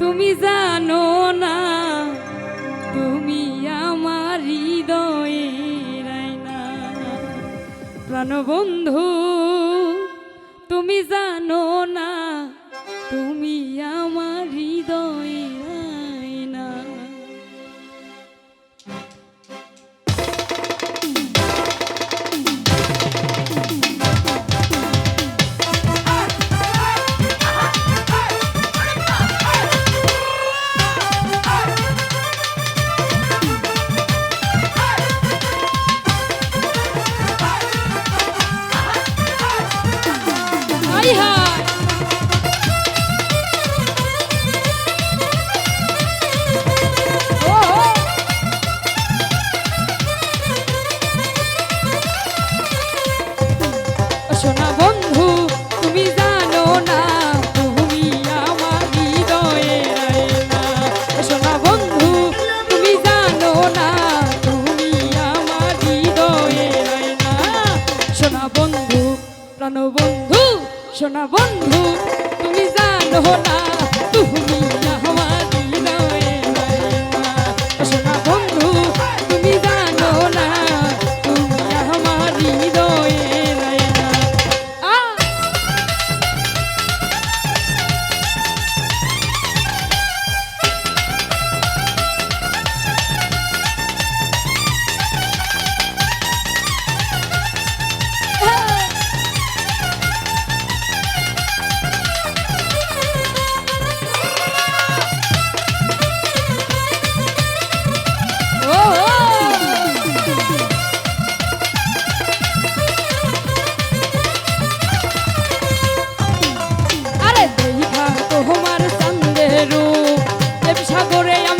তুমি জানো না তুমি আমার হৃদয় প্রাণবন্ধু তুমি জানো না তুমি আমার হৃদয় বন্ধু তুমি জানো না।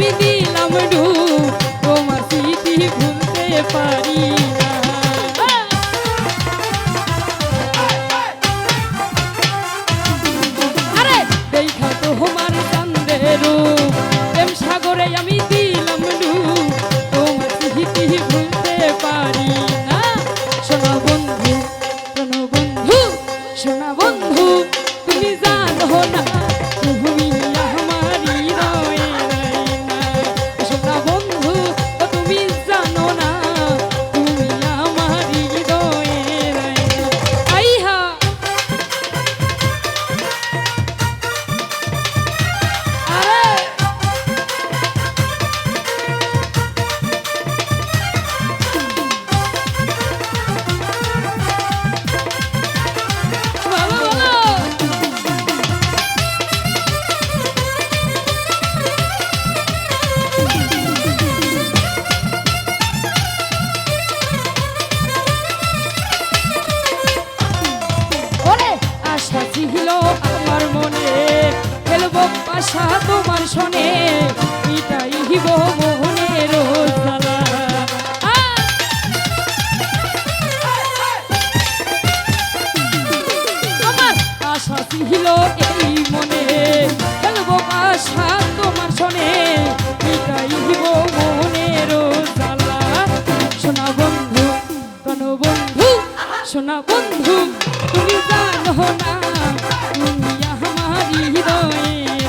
আমি দিলাম ডুব, তোমার স্মৃতি ভুলতে পারি আমি দিলাম ডুব, তোমার স্মৃতি ভুলতে পারি না। শোনা বন্ধু শোনো বন্ধু শোনা বন্ধু, তুমি জানো না। তোমার শোনে, এটাই হিব মোহনের জ্বালা! আমার আশা ছিল এই মনে খেলব আশা তোমার শোনে, এটাই হিব মোহনের বন্ধু কোন বন্ধু, শোনা বন্ধু, তুমি জানো না, তুমি হৃদয়ে